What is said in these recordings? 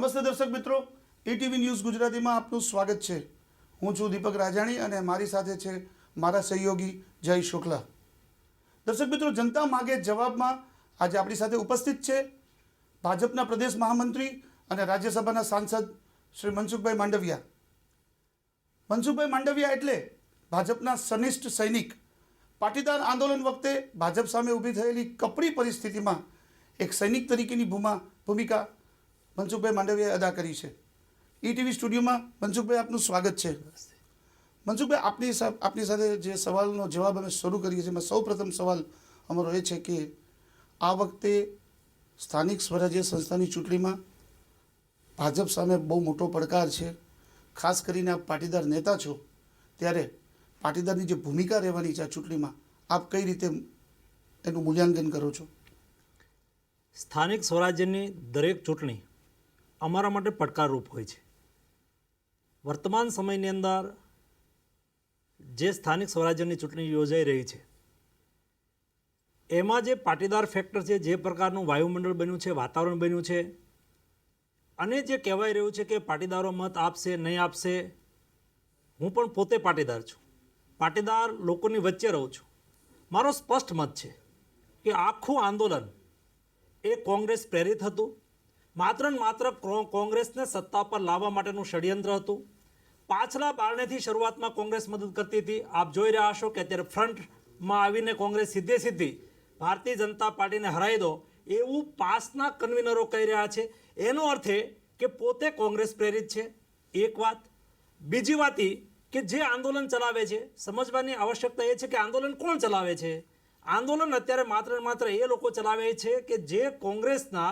નમસ્તે દર્શક મિત્રો. એટીવી ન્યૂઝ ગુજરાતીમાં આપનું સ્વાગત છે. હું છું દીપક રાજાણી અને મારી સાથે છે મારા સહયોગી જય શુક્લા. દર્શક મિત્રો, જનતા માગે જવાબમાં આજે આપણી સાથે ઉપસ્થિત છે ભાજપના પ્રદેશ મહામંત્રી અને રાજ્યસભાના સાંસદ શ્રી મનસુખભાઈ માંડવિયા. મનસુખભાઈ માંડવિયા એટલે ભાજપના સનિષ્ઠ સૈનિક. પાટીદાર આંદોલન વખતે ભાજપ સામે ઊભી થયેલી કપરી પરિસ્થિતિમાં એક સૈનિક તરીકેની ભૂમા ભૂમિકા મનસુખભાઈ માંડવિયાએ અદા કરી છે. ઈટીવી સ્ટુડિયોમાં મનસુખભાઈ આપનું સ્વાગત છે. મનસુખભાઈ, આપની આપની સાથે જે સવાલનો જવાબ અમે શરૂ કરીએ છીએ, એમાં સૌ પ્રથમ સવાલ અમારો એ છે કે આ વખતે સ્થાનિક સ્વરાજ્ય સંસ્થાની ચૂંટણીમાં ભાજપ સામે બહુ મોટો પડકાર છે. ખાસ કરીને આપ પાટીદાર નેતા છો, ત્યારે પાટીદારની જે ભૂમિકા રહેવાની છે આ ચૂંટણીમાં, આપ કઈ રીતે એનું મૂલ્યાંકન કરો છો? સ્થાનિક સ્વરાજ્યની દરેક ચૂંટણી અમારા માટે પડકારરૂપ હોય છે. વર્તમાન સમયની અંદર જે સ્થાનિક સ્વરાજ્યની ચૂંટણી યોજાઈ રહી છે, એમાં જે પાટીદાર ફેક્ટર છે, જે પ્રકારનું વાયુમંડળ બન્યું છે, વાતાવરણ બન્યું છે, અને જે કહેવાય રહ્યું છે કે પાટીદારો મત આપશે, નહીં આપશે, હું પણ પોતે પાટીદાર છું. પાટીદાર લોકોની વચ્ચે રહું છું. મારો સ્પષ્ટ મત છે કે આખું આંદોલન એ કોંગ્રેસ પ્રેરિત હતું માત્ર ને માત્ર કોંગ્રેસને સત્તા પર લાવવા માટેનું ષડયંત્ર હતું. પાછલા બારણેથી શરૂઆતમાં કોંગ્રેસ મદદ કરતી હતી. આપ જોઈ રહ્યા હશો કે અત્યારે ફ્રન્ટમાં આવીને કોંગ્રેસ સીધે સીધી ભારતીય જનતા પાર્ટીને હરાવી દો એવું પાસના કન્વીનરો કહી રહ્યા છે. એનો અર્થ એ કે પોતે કોંગ્રેસ પ્રેરિત છે. એક વાત. બીજી વાત એ કે જે આંદોલન ચલાવે છે, સમજવાની આવશ્યકતા એ છે કે આંદોલન કોણ ચલાવે છે? આંદોલન અત્યારે માત્ર માત્ર એ લોકો ચલાવે છે કે જે કોંગ્રેસના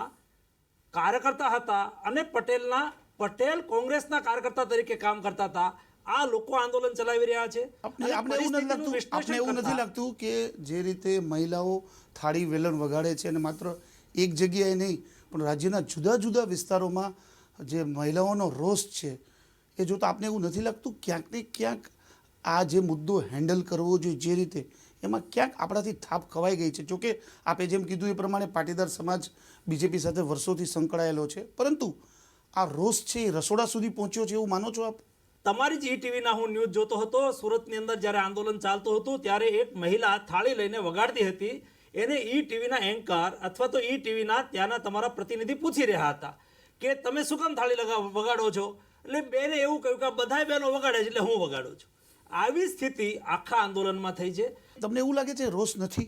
કાર્યકર્તા હતા અને પટેલના પટેલ કોંગ્રેસના કાર્યકર્તા તરીકે કામ કરતા હતા. આ લોકો આંદોલન ચલાવી રહ્યા છે. આપણે એવું નથી લાગતું આપણે એવું નથી લાગતું કે જે રીતે મહિલાઓ થાળી વેલણ વગાડે છે અને માત્ર એક જગ્યાએ નહીં પણ રાજ્યના જુદા જુદા વિસ્તારોમાં જે મહિલાઓનો રોષ છે એ જોતા આપને એવું નથી લાગતું? ક્યાંક ને ક્યાંક આ જે મુદ્દો હેન્ડલ કરવો જોઈએ જે રીતે એમાં ક્યાંક આપણાથી થાપ ખવાઈ ગઈ છે. જોકે આપે જેમ કીધું એ પ્રમાણે પાટીદાર સમાજ બીજેપી સાથે વર્ષોથી સંકળાયેલો છે. પરંતુ આ રોષ છે એ રસોડા સુધી પહોંચ્યો છે એવું માનો છો આપ? તમારી જ ટીવીના હું ન્યૂઝ જોતો હતો, સુરતની અંદર જ્યારે આંદોલન ચાલતું હતું, ત્યારે એક મહિલા થાળી લઈને વગાડતી હતી. એને ઈ ટીવીના એન્કર અથવા તો ઈ ટીવીના ત્યાંના તમારા પ્રતિનિધિ પૂછી રહ્યા હતા કે તમે શું કામ થાળી લગા વગાડો છો? એટલે બેને એવું કહ્યું કે બધાય બહેનો વગાડે છે, એટલે હું વગાડું છું. આવી સ્થિતિ આખા આંદોલનમાં થઈ છે. તમને એવું લાગે છે રોષ નથી?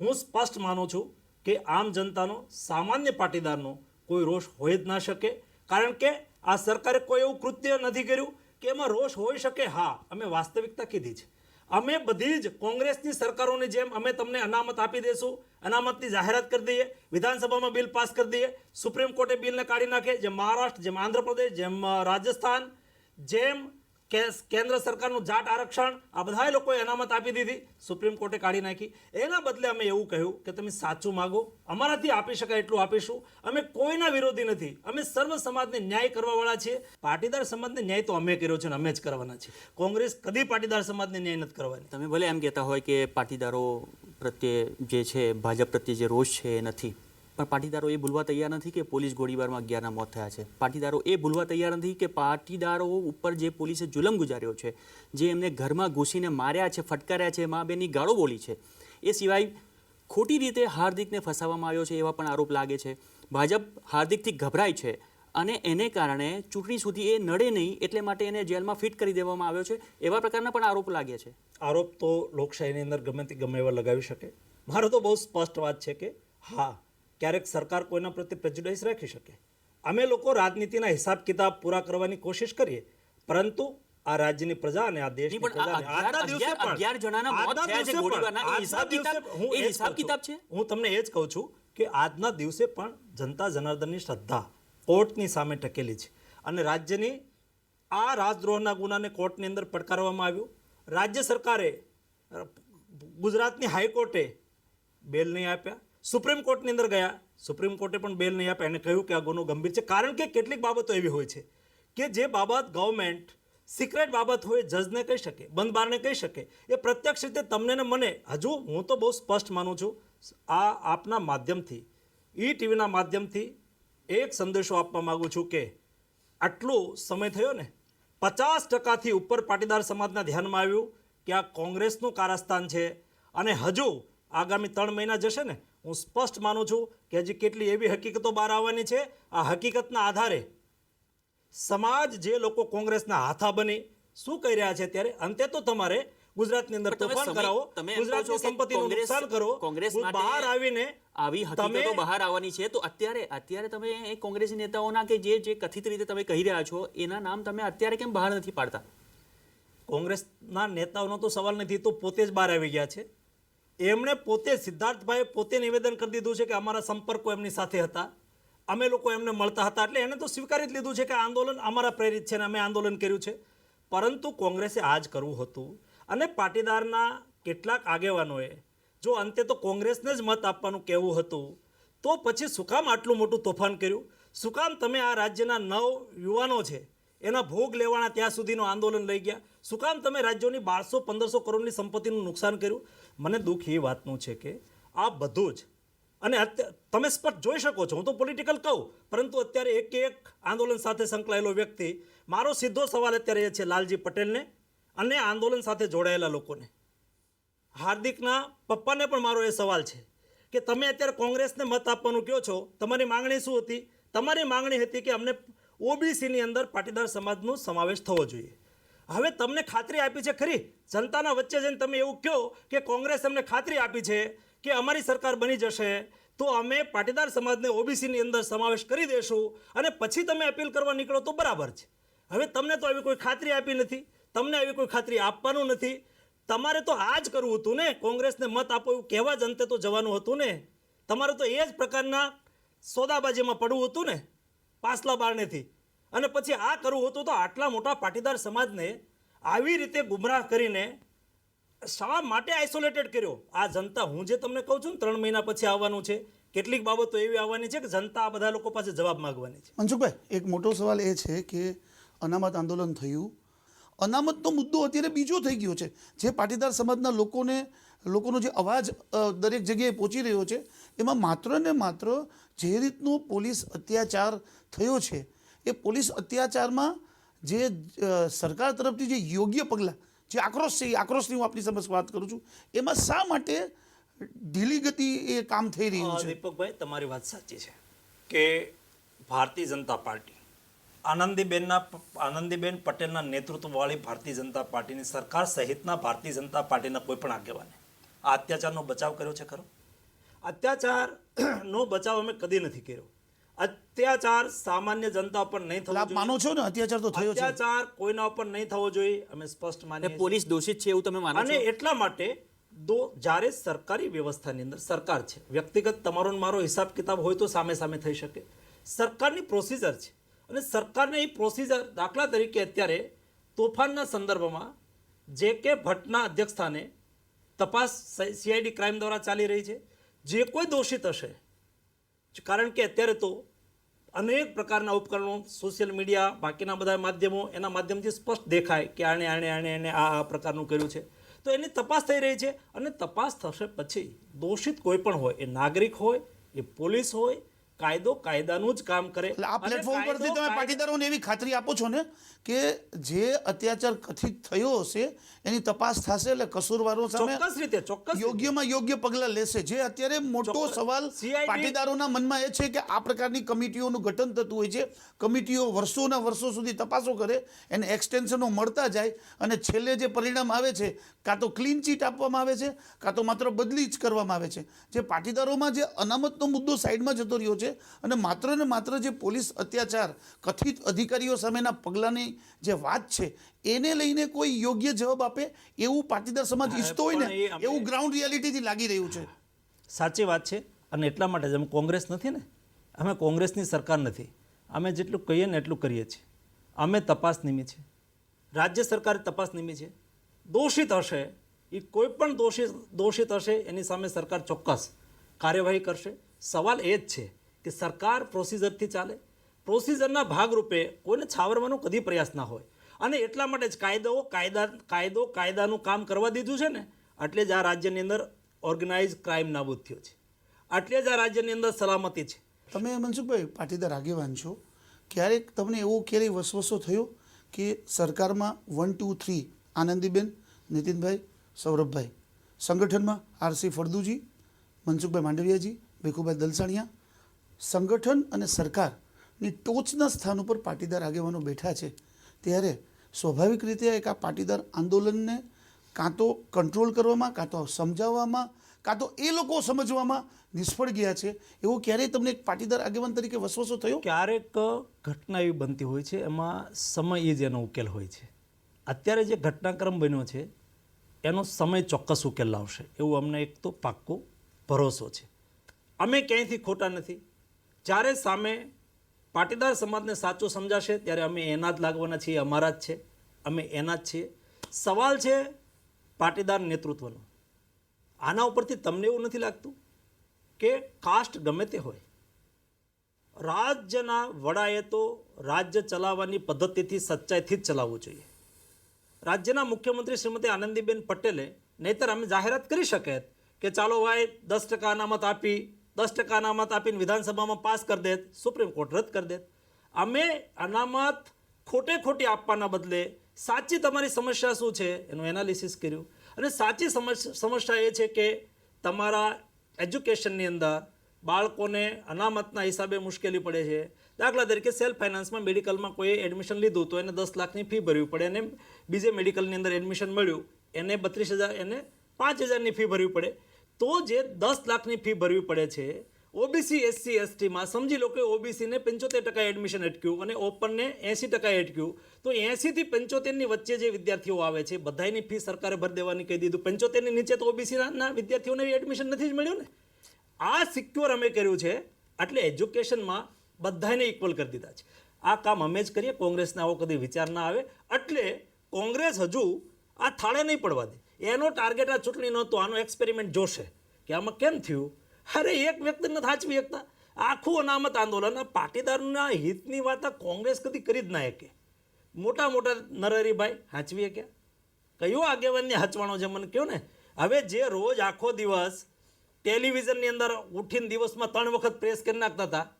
હું સ્પષ્ટ માનું છું કે આમ જનતાનો, સામાન્ય પાટીદારનો કોઈ રોષ હોય જ ના શકે. કારણ કે આ સરકારે કોઈ એવું કૃત્ય નથી કર્યું કે એમાં રોષ હોઈ શકે. હા, અમે વાસ્તવિકતા કીધી છે. અમે બધી જ કોંગ્રેસની સરકારોની જેમ અમે તમને અનામત આપી દઈશું અનામતની જાહેરાત કરી દઈએ, વિધાનસભામાં બિલ પાસ કરી દઈએ, સુપ્રીમ કોર્ટે બિલને કાઢી નાખે, જેમ મહારાષ્ટ્ર, જેમ આંધ્રપ્રદેશ, જેમ રાજસ્થાન, જેમ કે કેન્દ્ર સરકારનું જાટ આરક્ષણ, આ બધા લોકોએ અનામત આપી દીધી. સુપ્રીમ કોર્ટે કાઢી નાખી. એના બદલે અમે એવું કહ્યું કે તમે સાચું માગો. અમારાથી આપી શકાય એટલું આપીશું. અમે કોઈના વિરોધી નથી. અમે સર્વ સમાજને ન્યાય કરવાવાળા છીએ. પાટીદાર સમાજને ન્યાય તો અમે કર્યો છે અને અમે જ કરવાના છીએ. કોંગ્રેસ કદી પાટીદાર સમાજને ન્યાય નથી કરવાની. તમે ભલે એમ કહેતા હોય કે પાટીદારો પ્રત્યે જે છે, ભાજપ પ્રત્યે જે રોષ છે એ નથી. પણ પાટીદારો એ ભૂલવા તૈયાર નથી કે પોલીસ ગોળીબારમાં અગિયારના મોત થયા છે. પાટીદારો એ ભૂલવા તૈયાર નથી કે પાટીદારો ઉપર જે પોલીસે જુલમ ગુજાર્યો છે, જે એમને ઘરમાં ઘૂસીને માર્યા છે, ફટકાર્યા છે, મા બેની ગાળો બોલી છે, એ સિવાય ખોટી રીતે હાર્દિકને ફસાવવામાં આવ્યો છે એવા પણ આરોપ લાગે છે. ભાજપ હાર્દિકથી ગભરાય છે અને એને કારણે ચૂંટણી સુધી એ નડે નહીં એટલે માટે એને જેલમાં ફિટ કરી દેવામાં આવ્યો છે, એવા પ્રકારના પણ આરોપ લાગે છે. આરોપ તો લોકશાહીની અંદર ગમે તે ગમે એવા લગાવી શકે. મારો તો બહુ સ્પષ્ટ વાત છે કે હા ક્યારેક સરકાર કોઈના પ્રત્યે પ્રેજ્યુડાઇસ રાખી શકે. અમે લોકો રાજનીતિના હિસાબ કિતાબ પૂરા કરવાની કોશિશ કરીએ પરંતુ આ રાજ્યની પ્રજા અને આ દેશની પ્રજાને આજના દિવસે પણ- અગિયાર જણાના મોત થયા છે ગોળીબારના. હિસાબ કિતાબ- હું એ હિસાબ કિતાબ છે? હું તમને એ જ કહું છું કે આજના દિવસે પણ જનતા જનાર્દનની શ્રદ્ધા કોર્ટની સામે ટકેલી છે. અને રાજ્યની આ રાજદ્રોહના ગુનાને કોર્ટની અંદર પડકારવામાં આવ્યું. રાજ્ય સરકારે ગુજરાતની હાઈકોર્ટે બેલ નહીં આપ્યા. સુપ્રીમ કોર્ટની અંદર ગયા. સુપ્રીમ કોર્ટે પણ બેલ નહીં આપ્યા. એને કહ્યું કે આ ગુનો ગંભીર છે. કારણ કે કેટલીક બાબતો એવી હોય છે કે જે બાબત ગવર્મેન્ટ સિક્રેટ બાબત હોય જજને કહી શકે બંધ બારને કહી શકે, એ પ્રત્યક્ષ રીતે તમને ને મને, હજુ હું તો બહુ સ્પષ્ટ માનું છું, આ આપના માધ્યમથી ઈ ટીવીના માધ્યમથી એક સંદેશો આપવા માગું છું કે આટલો સમય થયો ને, પચાસ ટકાથી ઉપર પાટીદાર સમાજના ધ્યાનમાં આવ્યું કે આ કોંગ્રેસનું કારસ્થાન છે અને હજુ આગામી ત્રણ મહિના જશે ને હું સ્પષ્ટ માનું છું કે હજી કેટલી એવી હકીકતો બહાર આવવાની છે. આ હકીકતના આધારે સમાજ જે લોકો કોંગ્રેસના હાથા બની શું કહી રહ્યા છે ત્યારે અંતે તો તમારે ગુજરાતની અંદર તોફાન કરાવો ગુજરાતની સંપત્તિનું નુકસાન કરો. કોંગ્રેસ બહાર આવીને આવી હકીકતો બહાર આવવાની છે. તો અત્યારે અત્યારે તમે એ કોંગ્રેસી નેતાઓના કે જે જે કથિત રીતે તમે કહી રહ્યા છો એના નામ તમે અત્યારે કેમ બહાર નથી પાડતા? કોંગ્રેસના નેતાઓનો તો સવાલ નથી તો પોતે જ બહાર આવી ગયા છે. એમણે પોતે સિદ્ધાર્થભાઈએ પોતે નિવેદન કરી દીધું છે કે અમારા સંપર્કો એમની સાથે હતા. અમે લોકો એમને મળતા હતા એટલે એને તો સ્વીકારી જ લીધું છે કે આંદોલન અમારા પ્રેરિત છે અને અમે આંદોલન કર્યું છે. પરંતુ કોંગ્રેસે આ જ કરવું હતું. અને પાટીદારના કેટલાક આગેવાનોએ, જો અંતે તો કોંગ્રેસને જ મત આપવાનું કહેવું હતું, તો પછી શું કામ આટલું મોટું તોફાન કર્યું? શું કામ તમે આ રાજ્યના નવ યુવાનો છે એના ભોગ લેવાના ત્યાં સુધીનું આંદોલન લઈ ગયા. શું કામ તમે રાજ્યોની બારસો પંદરસો કરોડની સંપત્તિનું નુકસાન કર્યું? મને દુઃખ એ વાતનું છે કે આ બધું જ, અને તમે સ્પષ્ટ જોઈ શકો છો, હું તો પોલિટિકલ કહું, પરંતુ અત્યારે એક એક આંદોલન સાથે સંકળાયેલો વ્યક્તિ, મારો સીધો સવાલ અત્યારે એ છે લાલજી પટેલને અને આંદોલન સાથે જોડાયેલા લોકોને. હાર્દિકના પપ્પાને પણ મારો એ સવાલ છે કે તમે અત્યારે કોંગ્રેસને મત આપવાનું કહો છો, તમારી માંગણી શું હતી? તમારી માંગણી હતી કે અમને ઓબીસીની અંદર પાટીદાર સમાજનો સમાવેશ થવો જોઈએ. હવે તમને ખાતરી આપી છે ખરી? જનતાના વચ્ચે જઈને તમે એવું કહો કે કોંગ્રેસ અમને ખાતરી આપી છે કે અમારી સરકાર બની જશે, તો અમે પાટીદાર સમાજને ઓબીસીની અંદર સમાવેશ કરી દેશું અને પછી તમે અપીલ કરવા નીકળો તો બરાબર છે. હવે તમને તો આવી કોઈ ખાતરી આપી નથી, તમને આવી કોઈ ખાતરી આપવાનું નથી. તમારે તો આ જ કરવું હતું ને? કોંગ્રેસને મત આપો એવું કહેવા જ અંતે તો જવાનું હતું ને? તમારે તો એ જ પ્રકારના સોદાબાજીમાં પડવું હતું ને? પાછલા બારણેથી. અને પછી આ કરવું હતું તો આટલા મોટા પાટીદાર સમાજને આવી રીતે ગુમરાહ કરીને શા માટે આઇસોલેટેડ કર્યો? આ જનતા, હું જે તમને કહું છું ને, ત્રણ મહિના પછી આવવાનું છે. કેટલીક બાબતો એવી આવવાની છે કે જનતા આ બધા લોકો પાસે જવાબ માંગવાની છે. મનસુખભાઈ, એક મોટો સવાલ એ છે કે અનામત આંદોલન થયું. અનામતનો મુદ્દો અત્યારે બીજો થઈ ગયો છે. જે પાટીદાર સમાજના લોકોને, લોકોનો જે અવાજ દરેક જગ્યાએ પહોંચી રહ્યો છે, એમાં માત્ર ને માત્ર જે રીતનો પોલીસ અત્યાચાર થયો છે એ પોલીસ અત્યાચારમાં જે સરકાર તરફથી જે યોગ્ય પગલાં જે આક્રોશ છે એ આક્રોશની હું આપણી સમક્ષ વાત કરું છું એમાં શા માટે ઢીલી ગતિ એ કામ થઈ રહ્યું છે? દીપકભાઈ તમારી વાત સાચી છે કે ભારતીય જનતા પાર્ટી આનંદીબેનના આનંદીબેન પટેલના નેતૃત્વવાળી ભારતીય જનતા પાર્ટીની સરકાર સહિતના ભારતીય જનતા પાર્ટીના કોઈ પણ આગેવાને આ અત્યાચારનો બચાવ કર્યો છે ખરો? અત્યાચારનો બચાવ અમે કદી નથી કર્યો. અત્યાચાર સામાન્ય જનતા પર નહીં થવો આપ માનો છો ને? અત્યાચાર તો થયો છે. અત્યાચાર કોઈના ઉપર નહીં થવો જોઈએ અમે સ્પષ્ટ માનીએ પોલીસ દોષિત છે એવું તમે માનો અને એટલા માટે દો જ્યારે સરકારી વ્યવસ્થાની અંદર સરકાર છે વ્યક્તિગત તમારો મારો હિસાબ કિતાબ હોય તો સામે સામે થઈ શકે. સરકારની પ્રોસિજર છે. અને સરકારને એ પ્રોસિજર દાખલા તરીકે અત્યારે તોફાનના સંદર્ભમાં જે કે ભટ્ટના અધ્યક્ષસ્થાને તપાસ સીઆઈડી ક્રાઇમ દ્વારા ચાલી રહી છે. જે કોઈ દોષિત હશે કારણ કે અત્યારે તો અનેક પ્રકારના ઉપકરણો સોશિયલ મીડિયા બાકીના બધા માધ્યમો, એના માધ્યમથી સ્પષ્ટ દેખાય કે આણે આણે આણે એને આ આ પ્રકારનું કર્યું છે. તો એની તપાસ થઈ રહી છે અને તપાસ થશે પછી દોષિત કોઈ પણ હોય, એ નાગરિક હોય, એ પોલીસ હોય કાયદો કાયદાનું જ કામ કરે. આ પ્લેટફોર્મ પરથી તમે પાટીદારોને એવી ખાતરી આપો છો ને કે જે અત્યાચાર કથિત થયો હશે એની તપાસ થશે એટલે કસૂરવારો સામે ચોક્કસ રીતે ચોક્કસ. યોગ્યમાં યોગ્ય પગલાં લેશે. જે અત્યારે મોટો સવાલ પાટીદારોના મનમાં એ છે કે આ પ્રકારની કમિટીઓનું ગઠન થતું હોય છે. કમિટીઓ વર્ષોના વર્ષો સુધી તપાસો કરે એને એક્સટેન્શનો મળતા જાય અને છેલ્લે જે પરિણામ આવે છે કાં તો ક્લીન ચીટ આપવામાં આવે છે કાં તો માત્ર બદલી જ કરવામાં આવે છે. જે પાટીદારોમાં જે અનામતનો મુદ્દો સાઈડમાં જતો રહ્યો છે અને માત્ર ને માત્ર જે પોલીસ અત્યાચાર કથિત અધિકારીઓ સામેના પગલાંની જે વાત છે એને લઈને કોઈ યોગ્ય જવાબ આપે એવું પાટીદાર સમાજ ઈચ્છતો હોય ને એવું ગ્રાઉન્ડ રિયાલિટીથી લાગી રહ્યું છે. સાચી વાત છે. અને એટલા માટે જ અમે કોંગ્રેસ નથી ને? અમે કોંગ્રેસની સરકાર નથી. અમે જેટલું કહીએ ને એટલું કરીએ છીએ. અમે તપાસ નિમી છે. રાજ્ય સરકારે તપાસ નિમી છે. દોષિત હશે એ કોઈ પણ દોષિત દોષિત હશે એની સામે સરકાર ચોક્કસ કાર્યવાહી કરશે. સવાલ એ જ છે કે સરકાર પ્રોસિજરથી ચાલે. પ્રોસિજરના ભાગરૂપે કોઈને છાવરવાનો કદી પ્રયાસ ના હોય. અને એટલા માટે જ કાયદો કાયદા, કાયદો, કાયદાનું કામ કરવા દીધું છે ને, એટલે જ આ રાજ્યની અંદર ઓર્ગેનાઇઝ ક્રાઇમ નાબૂદ થયો છે. એટલે જ આ રાજ્યની અંદર સલામતી છે. તમે મનસુખભાઈ, પાટીદાર આગેવાન છો. ક્યારેક તમને એવો ક્યારેય વસવસો થયો કે સરકારમાં one two three Anandiben, Nitinbhai, Saurabhbhai? સંગઠનમાં આરસી ફળદુજી, મનસુખભાઈ માંડવિયાજી, ભીખુભાઈ દલસાણિયા સંગઠન અને સરકારની ટોચના સ્થાન ઉપર પાટીદાર આગેવાનો બેઠા છે. ત્યારે સ્વાભાવિક રીતે એક આ પાટીદાર આંદોલનને કાં તો કંટ્રોલ કરવામાં, કાં તો સમજાવવામાં, કાં તો એ લોકો સમજવામાં નિષ્ફળ ગયા છે. એવો ક્યારેય તમને એક પાટીદાર આગેવાન તરીકે વસવસો થયો? ક્યારેક ઘટના એવી બનતી હોય છે, એમાં સમય એ જ એનો ઉકેલ હોય છે. અત્યારે જે ઘટનાક્રમ બન્યો છે, એનો સમય ચોક્કસ ઉકેલ લાવશે. એવું અમને એક તો પાક્કો ભરોસો છે. અમે ક્યાંયથી ખોટા નથી. જ્યારે સામે પાટીદાર સમાજને સાચું સમજાશે, ત્યારે અમે એના જ લાગવાના છીએ, અમારા જ છે, અમે એના જ છીએ. સવાલ છે પાટીદાર નેતૃત્વનો. આના ઉપરથી તમને એવું નથી લાગતું કે કાસ્ટ ગમે તે હોય? રાજ્યના વડાએ તો રાજ્ય ચલાવવાની પદ્ધતિથી સચ્ચાઈથી જ ચલાવવું જોઈએ. રાજ્યના મુખ્યમંત્રી શ્રીમતી આનંદીબેન પટેલે, નહીતર અમે જાહેરાત કરી શકે કે ચાલો ભાઈ દસ ટકા અનામત આપી દસ ટકા અનામત આપીને વિધાનસભામાં પાસ કરી દેત, સુપ્રીમ કોર્ટ રદ કરી દેત. અમે અનામત ખોટે ખોટી આપવાના બદલે સાચી તમારી સમસ્યા શું છે એનું એનાલિસિસ કર્યું. અને સાચી સમસ્યા એ છે કે તમારા એજ્યુકેશનની અંદર બાળકોને અનામતના હિસાબે મુશ્કેલી પડે છે. દાખલા તરીકે સેલ્ફ ફાઇનાન્સમાં મેડિકલમાં કોઈ એડમિશન લીધું તો એને દસ લાખની ફી ભરવી પડે અને બીજે મેડિકલની અંદર એડમિશન મળ્યું, એને બત્રીસ હજાર, એને પાંચ હજારની ફી ભરવી પડે. તો જે દસ લાખની ફી ભરવી પડે છે ઓબીસી એસસી એસટીમાં સમજી લો કે ઓબીસીને પંચોતેર ટકા એડમિશન અટક્યું અને ઓપનને એંસી ટકા અટક્યું. તો એંસીથી પંચોતેરની વચ્ચે જે વિદ્યાર્થીઓ આવે છે બધાની ફી સરકારે ભરી દેવાની કહી દીધું. પંચોતેરની નીચે તો ઓબીસીના વિદ્યાર્થીઓને એડમિશન નથી જ મળ્યું ને. આ સિક્યોર અમે કર્યું છે, એટલે એજ્યુકેશનમાં બધાને ઇક્વલ કરી દીધા છે. આ કામ અમે જ કરીએ, કોંગ્રેસને આવો કદી વિચાર ના આવે. એટલે કોંગ્રેસ હજુ આ થાળે નહીં પડવા દે. એનો ટાર્ગેટ આ ચૂંટણી નહોતો, આનો એક્સપેરિમેન્ટ જોશે. કે આમાં કેમ થયું? અરે, એક વ્યક્તિ નથી સાચવી શકતા. આખું અનામત આંદોલન, આ પાટીદારના હિતની વાત આ કોંગ્રેસ કદી કરી જ ના શકે. મોટા મોટા નરહરીભાઈ હાંચવી શક્યા? કયો આગેવાનને હાંચવાનો છે મને કહો ને? હવે જે રોજ આખો દિવસ ટેલિવિઝનની અંદર ઉઠીને દિવસમાં ત્રણ વખત પ્રેસ કરી નાખતા હતા,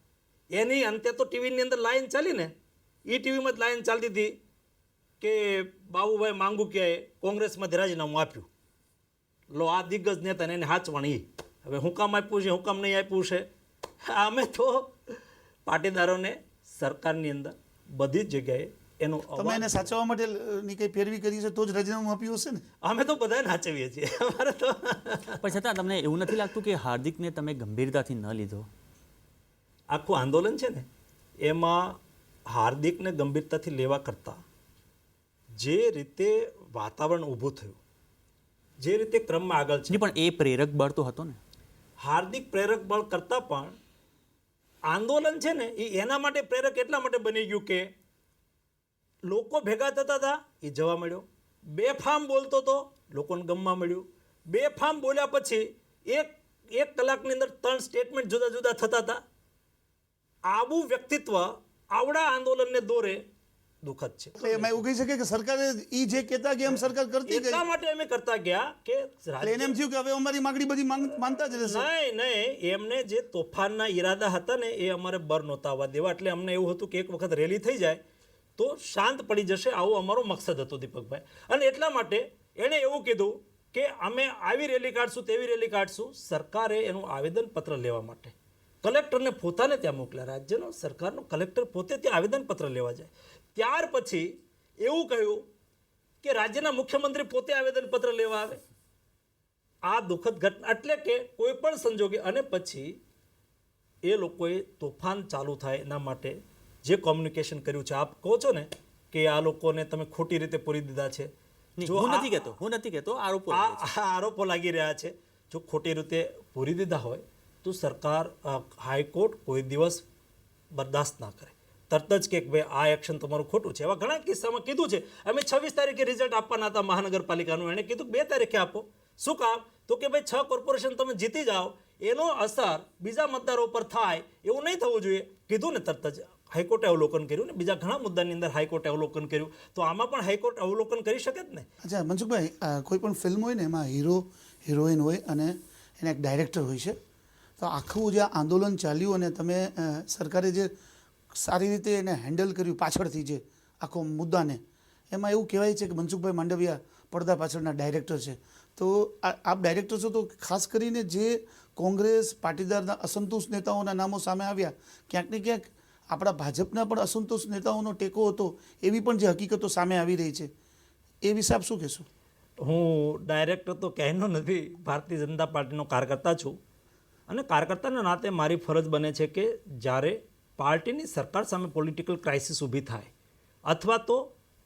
એની અંતે તો ટીવીની અંદર લાઈન ચાલી ને. એ ટીવીમાં જ લાઈન ચાલતી હતી. કે બાબુભાઈ માંગુ કે કોંગ્રેસમાંથી રાજીનામું આપ્યું. લો આ દિગ્ગજ નેતાને એને હાચવણ એ હવે હું કામ આપ્યું છે હું કામ નહીં આપ્યું છે? અમે તો પાટીદારોને સરકારની અંદર બધી જ જગ્યાએ એનો તમે એને સાચવવા માટે ની કંઈ ફેરવી કરી છે તો જ રાજીનામું આપ્યું હશે ને? અમે તો બધાને સાચવીએ છીએ. અમારે તો પણ છતાં તમને એવું નથી લાગતું કે હાર્દિકને તમે ગંભીરતાથી ન લીધો? આખું આંદોલન છે ને એમાં હાર્દિકને ગંભીરતાથી લેવા કરતાં જે રીતે વાતાવરણ ઊભું થયું જે રીતે ક્રમમાં આગળ છે. પણ એ પ્રેરક બળ તો હતો ને. હાર્દિક પ્રેરક બળ કરતાં પણ આંદોલન છે ને એ એના માટે પ્રેરક એટલા માટે બની ગયું કે લોકો ભેગા થતા હતા એ જવા મળ્યો. બે ફામ બોલતો હતો લોકોને ગમવા મળ્યું. બે ફામ બોલ્યા પછી એક એક કલાકની અંદર ત્રણ સ્ટેટમેન્ટ જુદા જુદા થતા હતા. આવું વ્યક્તિત્વ આવડા આંદોલનને દોરે દુઃખદ છે. એટલે એમાં એવું કહી શકે કે સરકારે ઈ જે કહેતા કે એમ સરકાર કરતી ગઈ. એટલા માટે અમે કરતા ગયા કે એને એમ થયું કે હવે અમારી માગણી બધી માનતા જ રહેશે. નહીં નહીં. એમને જે તોફાનના ઈરાદા હતા ને એ અમારે બર નહોતા આવવા દેવા. એટલે અમને એવું હતું કે એક વખત રેલી થઈ જાય તો શાંત પડી જશે. આવો અમારો મકસદ હતો દીપકભાઈ. અને એટલા માટે એણે એવું કીધું કે અમે આવી રેલી કાઢશું તેવી રેલી કાઢશું. સરકારે એનું આવેદનપત્ર લેવા માટે. કલેક્ટરને પોતાને ત્યાં મોકલ્યા. રાજ્યનો સરકારનો કલેક્ટર પોતે ત્યાં આવેદનપત્ર લેવા જાય. ત્યાર પછી એવું કહ્યું કે રાજ્યના મુખ્યમંત્રી પોતે આવેદનપત્ર લેવા આવે. આ દુઃખદ ઘટના એટલે કે કોઈ પણ સંજોગે અને પછી એ લોકોએ તોફાન ચાલુ થાય એના માટે જે કોમ્યુનિકેશન કર્યું છે. આપ કહો છો ને કે આ લોકોને તમે ખોટી રીતે પૂરી દીધા છે. હું નથી કહેતો હું નથી કહેતો આરોપો આરોપો લાગી રહ્યા છે. જો ખોટી રીતે પૂરી દીધા હોય તો સરકાર હાઈકોર્ટ કોઈ દિવસ બરદાસ્ત ના કરે. તરત જ કે ભાઈ આ એક્શન તમારું ખોટું છે. એવા ઘણા કિસ્સામાં કીધું છે. અમે છવ્વીસ તારીખે રિઝલ્ટ આપવાના હતા મહાનગરપાલિકાનું. એણે કીધું, બે તારીખે આપો. શું કામ? તો કે ભાઈ છ કોર્પોરેશન તમે જીતી જાઓ. એનો અસર બીજા મતદારો પર થાય એવું નહીં થવું જોઈએ. કીધું ને તરત જ હાઈકોર્ટે અવલોકન કર્યું ને બીજા ઘણા મુદ્દાની અંદર હાઈકોર્ટે અવલોકન કર્યું. તો આમાં પણ હાઈકોર્ટ અવલોકન કરી શકે જ ને? અચ્છા, મનસુખભાઈ કોઈ પણ ફિલ્મ હોય ને, એમાં હીરો હિરોઈન હોય અને એને એક ડાયરેક્ટર હોય છે. તો આખું જે આંદોલન ચાલ્યું અને તમે સરકારે જે સારી રીતે એને હેન્ડલ કર્યું પાછળથી જે આખો મુદ્દાને. એમાં એવું કહેવાય છે કે મનસુખભાઈ માંડવિયા પડદા પાછળના ડાયરેક્ટર છે. તો આ- ડાયરેક્ટર છો તો ખાસ કરીને જે કોંગ્રેસ પાટીદારના અસંતોષ નેતાઓના નામો સામે આવ્યા, ક્યાંક ને ક્યાંક આપણા ભાજપના પણ અસંતોષ નેતાઓનો ટેકો હતો, એવી પણ જે હકીકતો સામે આવી રહી છે. એ વિશે આપ શું કહેશો? હું ડાયરેક્ટર તો કહેનો નથી, ભારતીય જનતા પાર્ટીનો કાર્યકર્તા છું. અને કાર્યકર્તાના નાતે મારી ફરજ બને છે કે જ્યારે પાર્ટીની સરકાર સામે પોલિટિકલ ક્રાઇસિસ ઊભી થાય, અથવા તો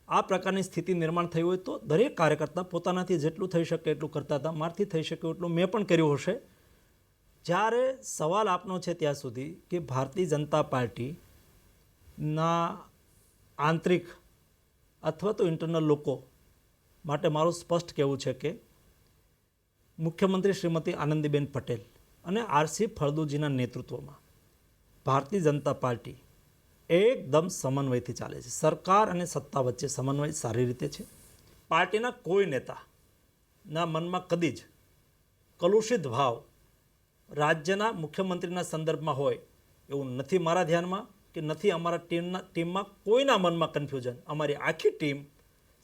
આ પ્રકારની સ્થિતિ નિર્માણ થઈ હોય તો દરેક કાર્યકર્તા પોતાનાથી જેટલું થઈ શકે એટલું કરતા હતા, મારથી થઈ શકે એટલું મેં પણ કર્યું હશે. જ્યારે સવાલ આપનો છે ત્યાં સુધી કે ભારતીય જનતા પાર્ટીના આંતરિક અથવા તો ઇન્ટરનલ લોકો માટે મારું સ્પષ્ટ કહેવું છે કે મુખ્યમંત્રી શ્રીમતી આનંદીબેન પટેલ અને આરસી ફળદુજીના નેતૃત્વમાં ભારતીય જનતા પાર્ટી એકદમ સમન્વયથી ચાલે છે. સરકાર અને સત્તા વચ્ચે સમન્વય સારી રીતે છે. પાર્ટીના કોઈ નેતાના મનમાં કદી જ કલુષિત ભાવ રાજ્યના મુખ્યમંત્રીના સંદર્ભમાં હોય એવું નથી મારા ધ્યાનમાં કે નથી અમારા ટીમના ટીમમાં કોઈના મનમાં કન્ફ્યુઝન અમારી આખી ટીમ,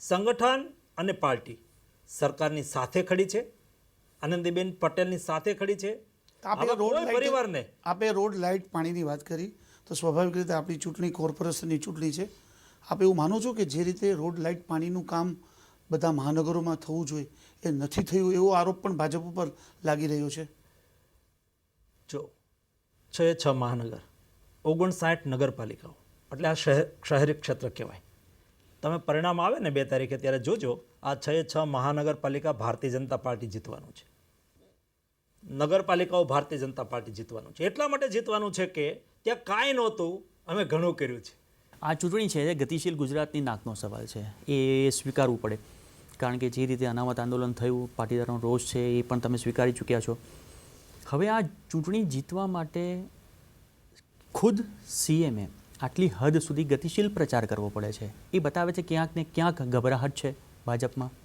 સંગઠન અને પાર્ટી સરકારની સાથે ખડી છે. આનંદીબેન પટેલની સાથે ખડી છે. આપણે રોડ પરિવારને. આપણે રોડ લાઇટ પાણીની વાત કરી તો સ્વાભાવિક રીતે આપણી ચૂંટણી કોર્પોરેશનની ચૂંટણી છે. આપણે એવું માનો છો કે જે રીતે રોડ લાઇટ પાણીનું કામ બધા મહાનગરોમાં થવું જોઈએ એ નથી થયું એવો આરોપ પણ ભાજપ ઉપર લાગી રહ્યો છે. જો છ એ છ મહાનગર ઓગણસાઠ નગરપાલિકાઓ એટલે આ શહેર શહેરી ક્ષેત્ર કહેવાય. તમે પરિણામ આવે ને બે તારીખે ત્યારે જોજો આ છ એ છ મહાનગરપાલિકા ભારતીય જનતા પાર્ટી જીતવાનું છે. નગરપાલિકાઓ ભારતીય જનતા પાર્ટી જીતવાનું છે. એટલા માટે જીતવાનું છે કે ત્યાં કાંઈ નહોતું, અમે ઘણું કર્યું છે. આ ચૂંટણી છે ગતિશીલ ગુજરાતની નાકનો સવાલ છે. એ સ્વીકારવું પડે. કારણ કે જે રીતે અનામત આંદોલન થયું, પાટીદારોનો રોષ છે, એ પણ તમે સ્વીકારી ચૂક્યા છો. હવે આ ચૂંટણી જીતવા માટે ખુદ સીએમએ આટલી હદ સુધી ગતિશીલ પ્રચાર કરવો પડે છે. એ બતાવે છે ક્યાંક ને ક્યાંક ગભરાહટ છે ભાજપમાં.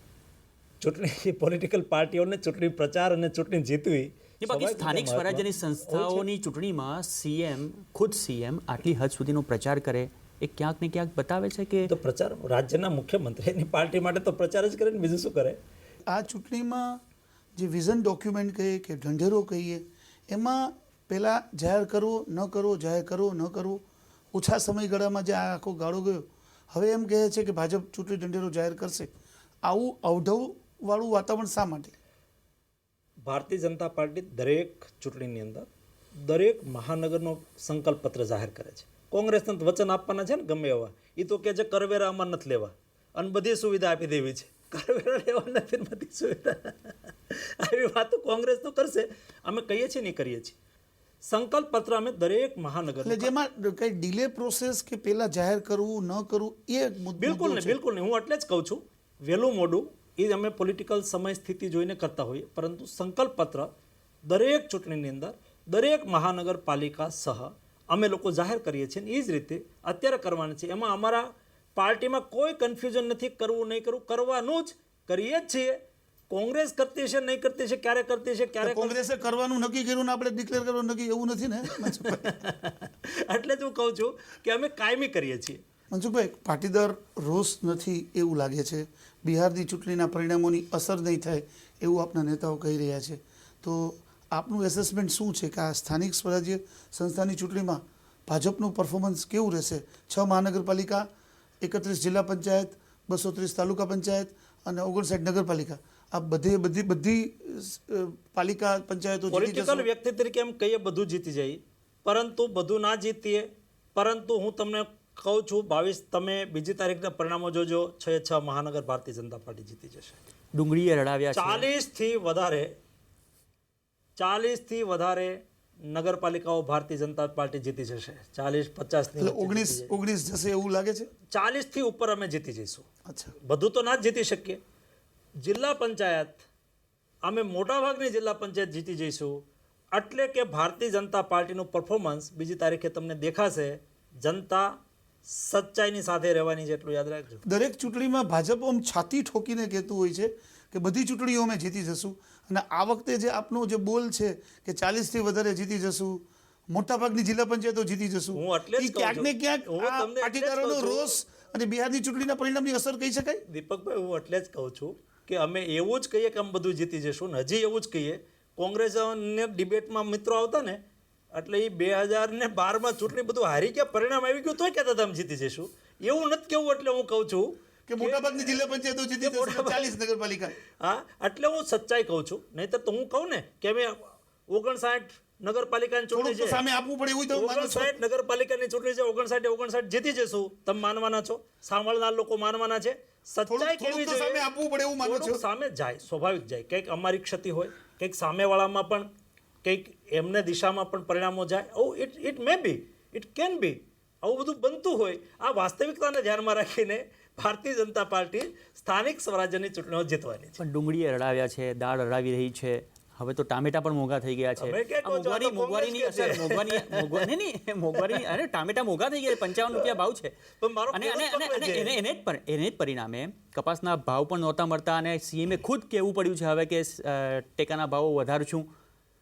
ચૂંટણી પોલિટિકલ પાર્ટીઓને ચૂંટણી પ્રચાર અને ચૂંટણી જીતવી. એ બાકી સ્થાનિક સ્વરાજ્યની. સંસ્થાઓની ચૂંટણીમાં સીએમ ખુદ સીએમ આટલી હદ સુધીનો પ્રચાર કરે એ ક્યાંક ને ક્યાંક બતાવે છે કે તો પ્રચાર રાજ્યના મુખ્યમંત્રીની પાર્ટી માટે તો પ્રચાર જ કરે ને બીજું શું કરે? આ ચૂંટણીમાં જે વિઝન ડોક્યુમેન્ટ કહીએ કે ઢંઢેરો કહીએ એમાં પહેલાં જાહેર કરવો ન કરવો જાહેર કરવો ન કરવો ઓછા સમયગાળામાં જે આ આખો ગાળો ગયો. હવે એમ કહે છે કે ભાજપ ચૂંટણી ઢંઢેરો જાહેર કરશે. આવું અવઢવવાળું વાતાવરણ શા માટે? ભારતીય જનતા પાર્ટી દરેક ચૂંટણીની અંદર દરેક મહાનગરનો સંકલ્પ પત્ર જાહેર કરે છે. કોંગ્રેસને વચન આપવાના છે ને ગમે એવા. એ તો કે છે કરવેરા અમારે નથી લેવા. અને બધી સુવિધા આપી દેવી છે. કરવેરા લેવા નથી બધી સુવિધા. આવી વાતો કોંગ્રેસ તો કરશે. અમે કહીએ છીએ નહીં કરીએ છીએ. સંકલ્પ પત્ર અમે દરેક મહાનગર એટલે જેમાં કંઈ ડિલે પ્રોસેસ કે પેલા જાહેર કરવું ન કરવું એ બિલકુલ નહીં બિલકુલ નહીં હું એટલે જ કહું છું વહેલું મોડું એ જ અમે પોલિટિકલ સમય સ્થિતિ જોઈને કરતા હોઈએ. પરંતુ સંકલ્પ પત્ર દરેક ચૂંટણીની અંદર દરેક મહાનગરપાલિકા સહ અમે લોકો જાહેર કરીએ છીએ એ જ રીતે અત્યારે કરવાની છે એમાં અમારા પાર્ટીમાં કોઈ કન્ફ્યુઝન નથી કરવું નહીં કરવું કરવાનું જ કરીએ જ છીએ. કોંગ્રેસ કરતી છે નહીં કરતી છે ક્યારે કરતી છે ક્યારે કોંગ્રેસે કરવાનું નક્કી કર્યું ને આપણે ડિક્લેર કરવાનું નક્કી એવું નથી ને? એટલે જ હું કહું છું કે અમે કાયમી કરીએ છીએ. મનસુખભાઈ, પાટીદાર રોષ નથી એવું લાગે છે? બિહારની ચૂંટણીના પરિણામોની અસર નહીં થાય એવું આપના નેતાઓ કહી રહ્યા છે. તો આપનું એસેસમેન્ટ શું છે કે આ સ્થાનિક સ્વરાજ્ય સંસ્થાની ચૂંટણીમાં ભાજપનું પરફોર્મન્સ કેવું રહેશે? છ મહાનગરપાલિકા, એકત્રીસ જિલ્લા પંચાયત બસો ત્રીસ તાલુકા પંચાયત અને ઓગણસાઠ નગરપાલિકા. આ બધે બધી બધી પાલિકા પંચાયતો વ્યક્તિ તરીકે એમ કહીએ બધું જીતી જાય. પરંતુ બધું ના જીતીએ, પરંતુ હું તમને કહું છું બાવીસ તમે બીજી તારીખના પરિણામો જોજો. છ છ મહાનગર ભારતીય જનતા પાર્ટી જીતી જશે. ડુંગળીએ રડાવ્યા છે. ચાલીસથી વધારે ચાલીસથી વધારે નગરપાલિકાઓ ભારતીય જનતા પાર્ટી જીતી જશે. ચાલીસ પચાસથી ઓગણીસ ઓગણીસ જશે એવું લાગે છે? ચાલીસથી ઉપર અમે જીતી જઈશું. અચ્છા. બધું તો ના જ જીતી શકીએ. જિલ્લા પંચાયત અમે મોટાભાગની જિલ્લા પંચાયત જીતી જઈશું. એટલે કે ભારતીય જનતા પાર્ટીનું પરફોર્મન્સ બીજી તારીખે તમને દેખાશે. જનતા સચ્ચાઈની સાથે રહેવાની છે એટલું યાદ રાખજો. દરેક ચૂંટણીમાં ભાજપ આમ છાતી ઠોકીને કહેતું હોય છે કે બધી ચૂંટણીઓ અમે જીતી જશું. અને આ વખતે જે આપનો જે બોલ છે કે ચાલીસથી વધારે જીતી જશું મોટાભાગની જિલ્લા પંચાયતો જીતી જશું ક્યાંક ને ક્યાંક પાટીદારોનો રોષ અને બિહારની ચૂંટણીના પરિણામની અસર કહી શકાય? દીપકભાઈ હું એટલે જ કહું છું કે અમે એવું જ કહીએ કે અમે બધું જીતી જશું ને હજી એવું જ કહીએ. કોંગ્રેસને ડિબેટમાં મિત્રો આવતા ને એટલે એ બે હજાર ને બારમાં ચૂંટણી બધું હારી ગયા પરિણામ આવી ગયું તો કહેતા તમે જીતી જઈશું. એવું નથી કેવું એટલે હું કહું છું કે મોટાભાગની જિલ્લા પંચાયતો જીતી ચાલીસ નગરપાલિકા. હા એટલે હું સચ્ચાઈ કહું છું. નહીંતર તો હું કહું ને કે અમે ઓગણસાઠ નગરપાલિકાની ચૂંટણી છે. સામે આપવું પડે એવું તો ઓગણસાઠ નગરપાલિકાની ચૂંટણી છે ઓગણસાઠ ઓગણસાઠ જીતી જશું તમે માનવાના છો. સાંભળનાર લોકો માનવાના છે. સચ્ચાઈ કેવી સામે આપવું પડે એવું માનો છો. સામે જાય સ્વાભાવિક જાય. કંઈક અમારી ક્ષતિ હોય કંઈક સામેવાળામાં પણ કંઈક એમને દિશામાં પણ પરિણામો જાય. ઓ it it may be it can be આવું બધું બનતું હોય. આ વાસ્તવિકતાને ધ્યાનમાં રાખીને ભારતીય જનતા પાર્ટી સ્થાનિક સ્વરાજ્યની ચૂંટણીઓ જીતવાની છે. પણ ડુંગળીએ રડાવ્યા છે દાળ રડાવી રહી છે. હવે તો ટામેટા પણ મોંઘા થઈ ગયા છે. મોંઘવારી મોંઘવારીની અસર છે. મોંઘવારી નહીં, મોંઘવારી અરે ટામેટા મોંઘા થઈ ગયા પંચાવન રૂપિયા ભાવ છે. અને અને. એને એને જ એને જ પરિણામે કપાસના ભાવ પણ નહોતા મળતા અને સીએમએ ખુદ કહેવું પડ્યું છે હવે કે ટેકાના ભાવો વધારું છું.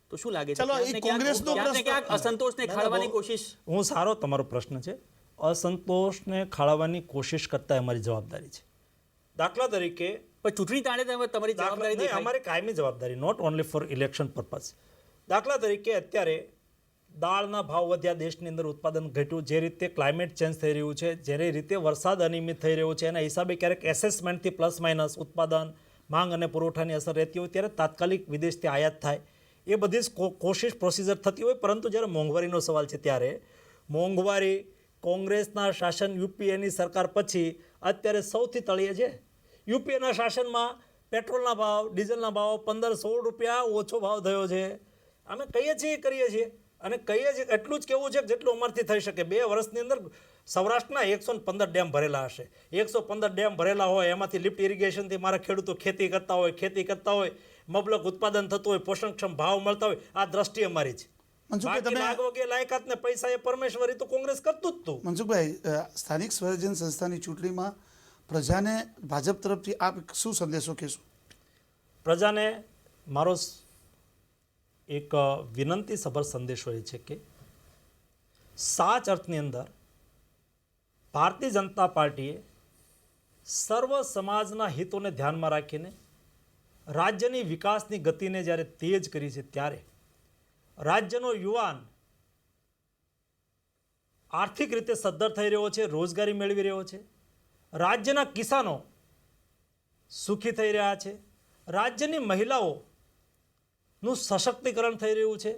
તો શું લાગે છે? ચલો, એ કોંગ્રેસનો પ્રશ્ન- ક્યાંક અસંતોષને ખાળવાની કોશિશ હું સારો તમારો પ્રશ્ન છે. અસંતોષને ખાળવાની કોશિશ કરતા અમારી જવાબદારી છે. દાખલા તરીકે પણ ચૂંટણી તાણે તમારી જવાબદારી નહીં, અમારી કાયમી જવાબદારી not only for election purpose દાખલા તરીકે અત્યારે દાળના ભાવ વધ્યા દેશની અંદર ઉત્પાદન ઘટ્યું જે રીતે ક્લાઇમેટ ચેન્જ થઈ રહ્યું છે જે રીતે વરસાદ અનિયમિત થઈ રહ્યો છે એના હિસાબે ક્યારેક એસેસમેન્ટથી પ્લસ માઇનસ ઉત્પાદન માંગ અને પુરવઠાની અસર રહેતી હોય ત્યારે તાત્કાલિક વિદેશથી આયાત થાય. એ બધી જ કોશિશ પ્રોસિજર થતી હોય, પરંતુ જ્યારે મોંઘવારીનો સવાલ છે ત્યારે મોંઘવારી કોંગ્રેસના શાસન યુપીએની સરકાર પછી અત્યારે સૌથી તળિયે છે. યુપીએના શાસનમાં પેટ્રોલના ભાવ, ડીઝલના ભાવ પંદર સોળ રૂપિયા ઓછો ભાવ થયો છે. અમે કહીએ છીએ, કરીએ છીએ. અને કહીએ છીએ, એટલું જ કેવું છે કે જેટલું અમારથી થઈ શકે. બે વર્ષની અંદર સૌરાષ્ટ્રના એકસો પંદર ડેમ ભરેલા હશે. એકસો પંદર ડેમ ભરેલા હોય, એમાંથી લિફ્ટ ઇરિગેશનથી મારા ખેડૂતો ખેતી કરતા હોય, ખેતી કરતા હોય. મબલક ઉત્પાદન થતું હોય પોષણક્ષમ ભાવ મળતા હોય આ દ્રષ્ટિ અમારી છે. મનસુખભાઈ, તમે- લાગવગે લાયકાત ને પૈસા એ પરમેશ્વરી તો કોંગ્રેસ કરતું જ હતું મનસુખભાઈ સ્થાનિક સ્વરાજ્ય સંસ્થાની ચૂંટણીમાં પ્રજાને ભાજપ તરફથી આપ શું સંદેશો કહેશો? પ્રજાને મારો એક વિનંતી સભર સંદેશો એ છે કે સાચ અર્થની અંદર ભારતીય જનતા પાર્ટીએ સર્વ સમાજના હિતોને ધ્યાનમાં રાખીને રાજ્યની વિકાસની ગતિને જ્યારે તેજ કરી છે ત્યારે રાજ્યનો યુવાન આર્થિક રીતે સદ્ધર થઈ રહ્યો છે, રોજગારી મેળવી રહ્યો છે. રાજ્યના કિસાનો સુખી થઈ રહ્યા છે. રાજ્યની મહિલાઓનું સશક્તિકરણ થઈ રહ્યું છે.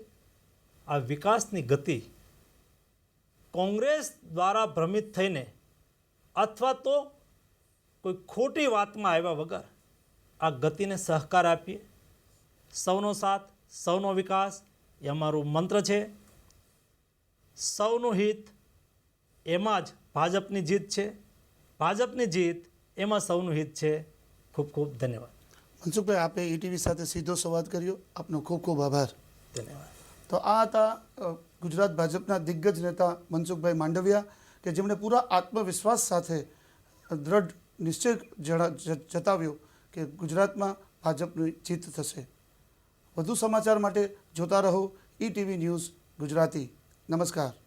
આ વિકાસની ગતિ કોંગ્રેસ દ્વારા ભ્રમિત થઈને અથવા તો કોઈ ખોટી વાતમાં આવ્યા વગર આ ગતિને સહકાર આપીએ. સૌનો સાથ સૌનો વિકાસ એ અમારું મંત્ર છે. સૌનું હિત એમાં જ ભાજપની જીત છે. ભાજપની જીત એમાં સૌનું હિત છે. ખૂબ ખૂબ ધન્યવાદ. મનસુખભાઈ આપે ઈટીવી સાથે સીધો સંવાદ કર્યો. આપનો ખૂબ ખૂબ આભાર. ધન્યવાદ. તો આ હતા ગુજરાત ભાજપના દિગ્ગજ નેતા મનસુખભાઈ માંડવિયા કે જેમણે પૂરા આત્મવિશ્વાસ સાથે દ્રઢ નિશ્ચય જણા- જતાવ્યો. કે ગુજરાતમાં ભાજપની જીત થશે. વધુ સમાચાર માટે જોતા રહો ઈટીવી ન્યૂઝ ગુજરાતી. નમસ્કાર.